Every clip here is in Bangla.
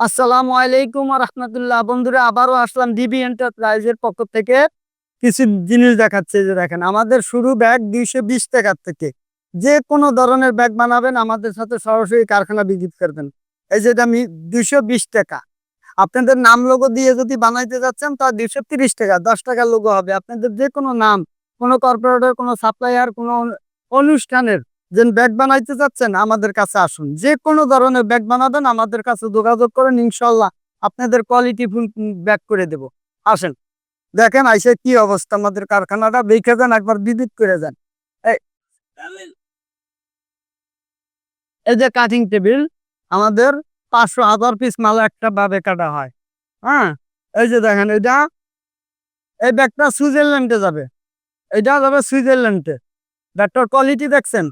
আসসালামু আলাইকুম রহমতুল্লাহ বন্ধুরা, আবারও আসলাম ডিবি এন্টারপ্রাইজের পক্ষ থেকে। কিছু জিনিস দেখাচ্ছে যে দেখেন, আমাদের শুরু ব্যাগ দুইশো বিশ টাকার থেকে। যে কোনো ধরনের ব্যাগ বানাবেন, আমাদের সাথে সরাসরি কারখানা ভিজিট করবেন। এই যে এটা দুইশো বিশ টাকা। আপনাদের নাম লোগো দিয়ে যদি বানাইতে যাচ্ছেন, তা দুইশো তিরিশ টাকা, দশ টাকা লোগো হবে। আপনাদের যে কোনো নাম, কোনো কর্পোরেটর কোনো সাপ্লাইয়ার কোনো অনুষ্ঠানের যে ব্যাগ বানাইতে চাচ্ছেন, আমাদের কাছে আসুন। যে কোনো ধরনের ব্যাগ বানাবেন আমাদের কাছে যোগাযোগ করেন ইনশাল্লাহ আপনাদের কোয়ালিটি ফুল ব্যাগ করে দেব। আসেন, দেখেন আইসে কি অবস্থা, আমাদের কারখানাটা দেখে যান, একবার ভিজিট করে যান। এই যে কাটিং টেবিল আমাদের পাঁচশো হাজার পিস মাল একটা ভাবে কাটা হয়। হ্যাঁ এই যে দেখেন, এটা এই ব্যাগটা সুইজারল্যান্ডে যাবে। এটা যাবে সুইজারল্যান্ডে। ব্যাগটার কোয়ালিটি দেখছেন?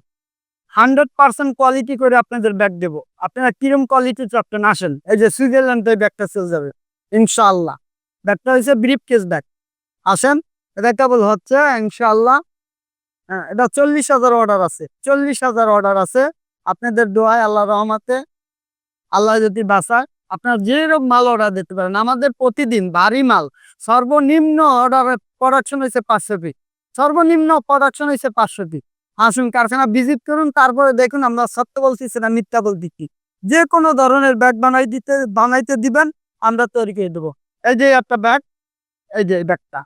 হান্ড্রেড পার্সেন্ট কোয়ালিটি করে আপনাদের ব্যাগ দেবো। আপনারা কিরম কোয়ালিটি চাচ্ছেন আসেন, এই যে সুইজারল্যান্ডে ব্যাগটা চলে যাবে ইনশাল্লাহ ব্যাগটা হচ্ছে ব্রিফ কেস ব্যাগ আসেন, এটা কেবল হচ্ছে ইনশাল্লাহ হ্যাঁ এটা চল্লিশ হাজার অর্ডার আছে। চল্লিশ হাজার অর্ডার আছে, আপনাদের দোয়ায় আল্লাহ রহমাতে, আল্লাহ যদি বাঁচায়, আপনার যেরকম মাল অর্ডার দিতে পারেন, আমাদের প্রতিদিন ভারী মাল, সর্বনিম্ন অর্ডারের প্রোডাকশন হয়েছে পাঁচশো পিস সর্বনিম্ন প্রোডাকশন হয়েছে পাঁচশো পিস আসুন কারখানা ভিজিট করুন, তারপরে দেখুন আমরা সত্য বলছি, সেটা মিথ্যা বলতেছি যে কোনো ধরনের ব্যাগ বানাই দিতে, বানাইতে দিবেন, আমরা তৈরি করে দেবো। এই যে একটা ব্যাগ এই যে ব্যাগটা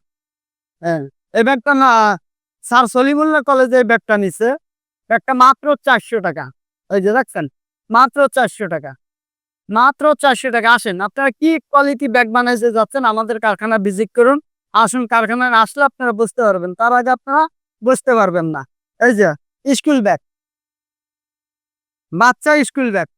হ্যাঁ এই ব্যাগটা না, স্যার সলিমুল্লাহ কলেজে এই ব্যাগটা নিছে। ব্যাগটা মাত্র চারশো টাকা। এই যে দেখছেন, মাত্র চারশো টাকা। মাত্র চারশো টাকা। আসেন, আপনারা কি কোয়ালিটি ব্যাগ বানাইতে যাচ্ছেন, আমাদের কারখানা ভিজিট করুন। আসুন কারখানায় আসলে আপনারা বুঝতে পারবেন। তার আগে আপনারা বুঝতে পারবেন না। এই যে স্কুল ব্যাগ বাচ্চা স্কুল ব্যাগ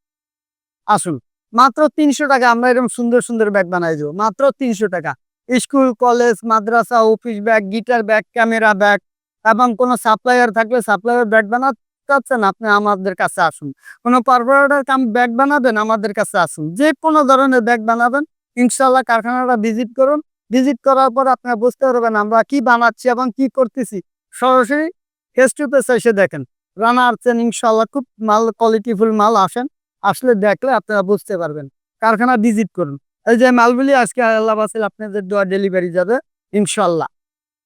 আসুন, মাত্র তিনশো টাকা, আমরা এরকম সুন্দর সুন্দর ব্যাগ বানাই দেবো। মাত্র তিনশো টাকা। স্কুল কলেজ মাদ্রাসা office bag guitar bag camera bag এবং কোনো সাপ্লায়ার থাকলে সাপ্লায়ার ব্যাগ বানাতে চাচ্ছেন আপনি আমাদের কাছে আসুন। কোনো কর্পোরেটর কাম ব্যাগ বানাবেন, আমাদের কাছে আসুন। যে কোনো ধরনের ব্যাগ বানাবেন ইনশাল্লাহ কারখানাটা ভিজিট করুন। ভিজিট করার পর আপনারা বুঝতে পারবেন আমরা কি বানাচ্ছি এবং কি করতেছি। সরাসরি এসে দেখেন রানা আসছেন ইনশাল্লাহ খুব মাল কোয়ালিটিফুল মাল আসেন, আসলে দেখলে আপনারা বুঝতে পারবেন। কারখানা ভিজিট করুন। এই যে মালগুলি আজকে আল্লাহ বাসিল আপনাদের দোয়া ডেলিভারি যাবে ইনশাল্লাহ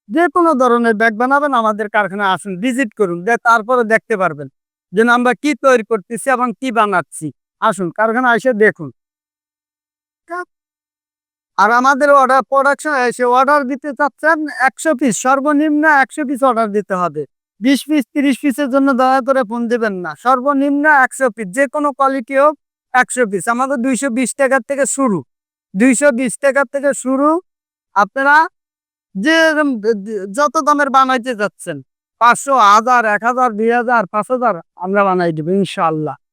যে কোনো ধরনের ব্যাগ বানাবেন, আমাদের কারখানা আসুন ভিজিট করুন তারপরে দেখতে পারবেন যে আমরা কি তৈরি করতেছি এবং কি বানাচ্ছি। আসুন কারখানা এসে দেখুন। আর আমাদের অর্ডার প্রোডাকশন এসে অর্ডার দিতে চাচ্ছেন একশো পিস সর্বনিম্ন একশো পিস অর্ডার দিতে হবে। বিশ পিস তিরিশ পিসের জন্য দয়া করে ফোন দেবেন না। সর্বনিম্ন একশো পিস যে কোনো কোয়ালিটি হোক একশো পিস আমাদের দুইশো বিশ টাকার থেকে শুরু। দুইশো বিশ টাকার থেকে শুরু। আপনারা যে যত দামের বানাইতে যাচ্ছেন, পাঁচশো, হাজার, এক হাজার, দুই হাজার, পাঁচ হাজার আমরা বানাই দেবো ইনশাল্লাহ